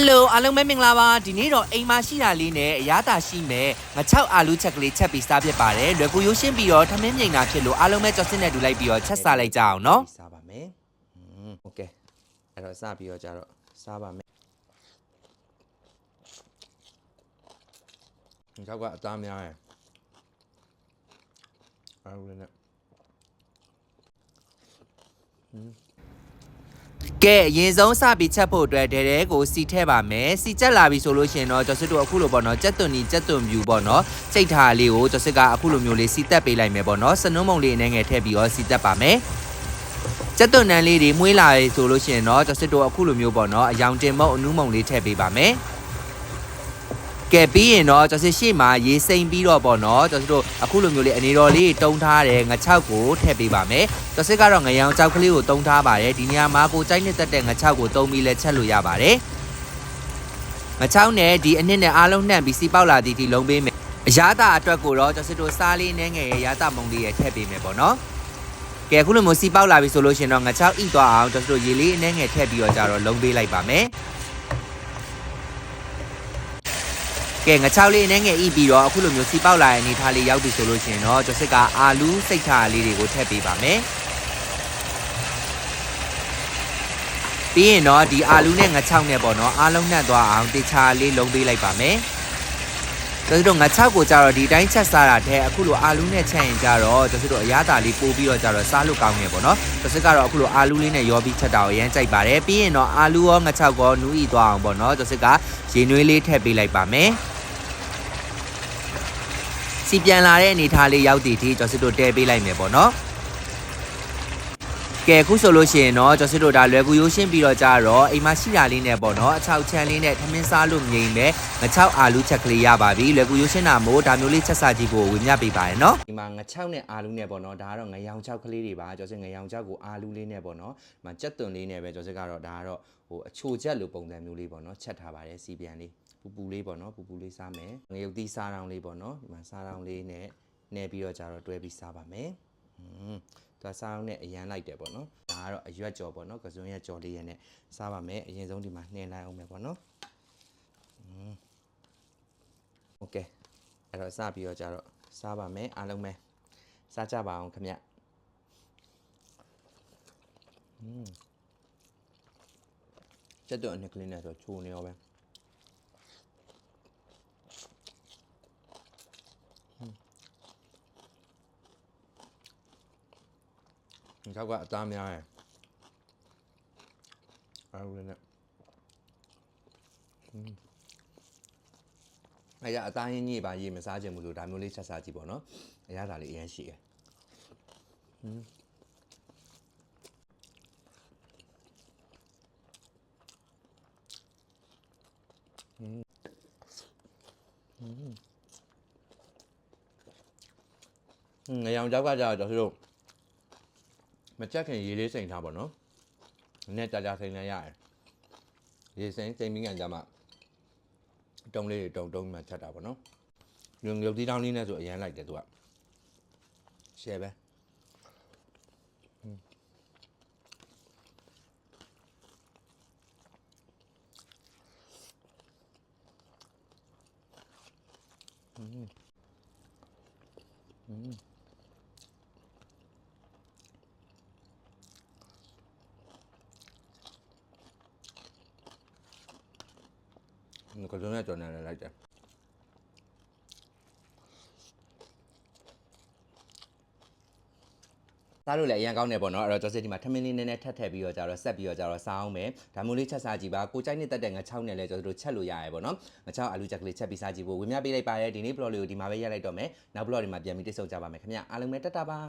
ဟယ်လိုအားလုံးပဲမင်္ဂလာပါဒီနေ့တော့အိမ်မှာရှိတာလေးနဲ့အရသာရှိမဲ့ငါ6အာလူချက်ကလေးချက်ပြီးစားဖြစ်ပါတယ်လွယ်ကူရိုးရှင်းပြီးတော့ထမင်းမြိန်တာဖြစ်လို့အားလုံးပဲကြော်စစ်နဲ့တူလိုက်ပြီးတော့ချက်စားလိုက်ကြအောင်နော် စားပါမယ်อืมโอเคအဲ့တော့စပြီးတော့ကြတော့စားပါမယ်ဒီကောက်ကအသားများရယ်အားလုံးနဲ့ ကဲအရင်ဆုံးစပြီးချက်ဖို့အတွက်ဒဲဒဲကိုစီထည့်ပါမယ်စီချက်လာပြီဆိုလို့ရှိရင်တော့ကြော်စစ်တို့အခုလိုပေါ့နော်ကြက်သွန်နီကြက်သွန်ပြူပေါ့နော်စိတ်ထားလေးကိုကြော်စစ်ကအခုလိုမျိုးလေးစီတက်ပေးလိုက်မယ်ပေါ့နော်စနုံးမုံလေးအနေငယ်ထည့်ပြီးတော့စီတက်ပါမယ်ကြက်သွန်နန်းလေးတွေမွေးလာပြီဆိုလို့ရှိရင်တော့ကြော်စစ်တို့အခုလိုမျိုးပေါ့နော်အယောင်တင်မုံအနူးမုံလေးထည့်ပေးပါမယ် ကဲပြီးရင်တော့ကျွန်တော်ရှေ့မှာရေစိမ်ပြီးတော့ပေါ့နော်ကျွန်တော်တို့အခုလိုမျိုးလေးအနေတော်လေးတုံးထားတယ်ငါ6ကိုထည့်ပေးပါမယ်ကျွန်တော်ကတော့ငရောင်ကြောက်ကလေးကိုတုံးထားပါတယ်ဒီနေရာမှာကိုကြိုက်နေတဲ့တဲ့ငါ6ကိုတုံးပြီးလဲချက်လို့ရပါတယ်ငါ6နဲ့ဒီအနှစ်နဲ့အားလုံးနှံ့ပြီးစီပေါက်လာသည့်ဒီလုံးပေးမယ်အရာတာအတွက်ကိုတော့ကျွန်တော်တို့စားလေးနဲ့ငယ်ရဲ့ရာတာမုံလေးရဲ့ထည့်ပေးမယ်ပေါ့နော်ကဲအခုလိုမျိုးစီပေါက်လာပြီဆိုလို့ရှင်တော့ငါ6ဣသွားအောင်ကျွန်တော်တို့ရေလေးနဲ့ငယ်ထည့်ပြီးတော့ကြတော့လုံးပေးလိုက်ပါမယ် ကဲငချောက်လေးနဲ့ငယ်ဤပြီးတော့အခုလိုမျိုးစီပေါက်လာတဲ့အနေထားလေးရောက်ပြီဆိုလို့ရှိရင်တော့ကျော်စစ်ကအာလူးစိတ်ထားလေးတွေကိုထည့်ပေးပါမယ်ပြီးရင်တော့ဒီအာလူးနဲ့ငချောက်နဲ့ပေါ့နော်အားလုံးနှံ့သွားအောင်တေချာလေးလုံးပေးလိုက်ပါမယ်ကျော်စစ်တို့ငချောက်ကိုကြတော့ဒီတိုင်းချက်စားတာတဲ့အခုလိုအာလူးနဲ့ချက်ရင်ကြတော့ကျော်စစ်တို့အရသာလေးပို့ပြီးတော့ကြတော့စားလို့ကောင်းနေပေါ့နော်ကျော်စစ်ကတော့အခုလိုအာလူးလေးနဲ့ရောပြီးချက်တာကိုအရင်ကြိုက်ပါတယ်ပြီးရင်တော့အာလူးရောငချောက်ရောနူးဤသွားအောင်ပေါ့နော်ကျော်စစ်ကရေနွေးလေးထည့်ပေးလိုက်ပါမယ် စီပြန်လာတဲ့အနေထားလေးရောက်တည်ဒီကျော်စစ်တို့တဲပေးလိုက်မယ်ပေါ့နော်ကဲအခုဆိုလို့ရှိရင်တော့ကျော်စစ်တို့ဒါလွယ်ကူရိုးရှင်းပြီးတော့ကြတော့အိမ်မှာရှိတာလေးနဲ့ပေါ့နော်အချောက်ချမ်းလေးနဲ့ထမင်းစားလို့ငြိမ်မဲ့ငချောက်အာလူးချက်ကလေးရပါပြီလွယ်ကူရိုးရှင်းတာမို့ဒါမျိုးလေးချက်စားကြည့်ဖို့ဝင်မြပေးပါရနော်ဒီမှာငချောက်နဲ့အာလူးနဲ့ပေါ့နော်ဒါကတော့ငရောင်ချောက်ကလေးတွေပါကျော်စစ်ငရောင်ချောက်ကိုအာလူးလေးနဲ့ပေါ့နော်ဒီမှာကြက်သွန်လေးနဲ့ပဲကျော်စစ်ကတော့ဒါကတော့ဟိုအချိုချက်လိုပုံစံမျိုးလေးပေါ့နော်ချက်ထားပါတယ်စီပြန်လေး ပူပူလေးပေါ့နော်ပူပူလေးစားမယ်ငရုတ်သီးစားတောင်းလေးပေါ့နော်ဒီမှာစားတောင်းလေးနဲ့နေပြီးတော့ကြတော့တွဲပြီးစားပါမယ်อืมဒါစားအောင်နဲ့အရန်လိုက်တယ်ပေါ့နော်ဒါကတော့အရွက်ကြော်ပေါ့နော်ကစွန်းရက်ကြော်လေးရဲ့နဲ့စားပါမယ်အရင်ဆုံးဒီမှာနှင်းလိုက်အောင်မယ်ပေါ့နော်อืมโอเคအဲ့တော့စပြီးတော့ကြတော့စားပါမယ်အားလုံးပဲစားကြပါအောင်ခင်ဗျอืมချက်တော့အနှစ်ကလေးနဲ့ဆိုချိုနေရောပဲ ကောက်ကအသားများရယ်အားလုံးနဲ့အဲ့ရအသားရင်းကြီးပါရေးမစားချင်ဘူးလို့ဒါမျိုးလေးချက်စားကြည့်ပေါ့နော်အရသာလေးအရင်ရှိရယ်ငရောင်ကြောက်ကကြာတော့ကျွန်တော်တို့ မကြက်ခင်ရေးလေးစိန်ထားပါနော်နည်းကြာကြာစိန်လည်းရတယ်ရေးစိန်စိန်ပြီးကန်ကြမှာတုံးလေးတွေတုံတုံးမှချက်တာပေါ့နော်ညုံရုပ်သီးတောင်းလေးနဲ့ဆိုအရင်လိုက်တယ်သူကရှယ်ပဲ ကစုံနဲ့ကြော်နေလည်းလိုက်တယ်စားလို့လည်းအရင်ကောင်းတယ်ပေါ့နော်အဲ့တော့ကျော်စစ်ဒီမှာထမင်းလေးနည်းနည်းထပ်ထည့်ပြီးတော့ကြတော့ဆက်ပြီးတော့ကြတော့စားအောင်မယ်ဒါမျိုးလေးချက်စားကြည့်ပါကိုကြိုက်နေတဲ့တဲ့ငါ6နဲ့လည်းကျော်တို့ချက်လို့ရရပေါ့နော်ငါ6အာလူချက်ကလေးချက်ပြီးစားကြည့်ဖို့ဝင်မြပေးလိုက်ပါရဒီနေ့ blog လေးကိုဒီမှာပဲရက်လိုက်တော့မယ်နောက် blog တွေမှာပြန်ပြီးတိတ်ဆုံကြပါမယ်ခင်ဗျအားလုံးပဲတက်တာပါ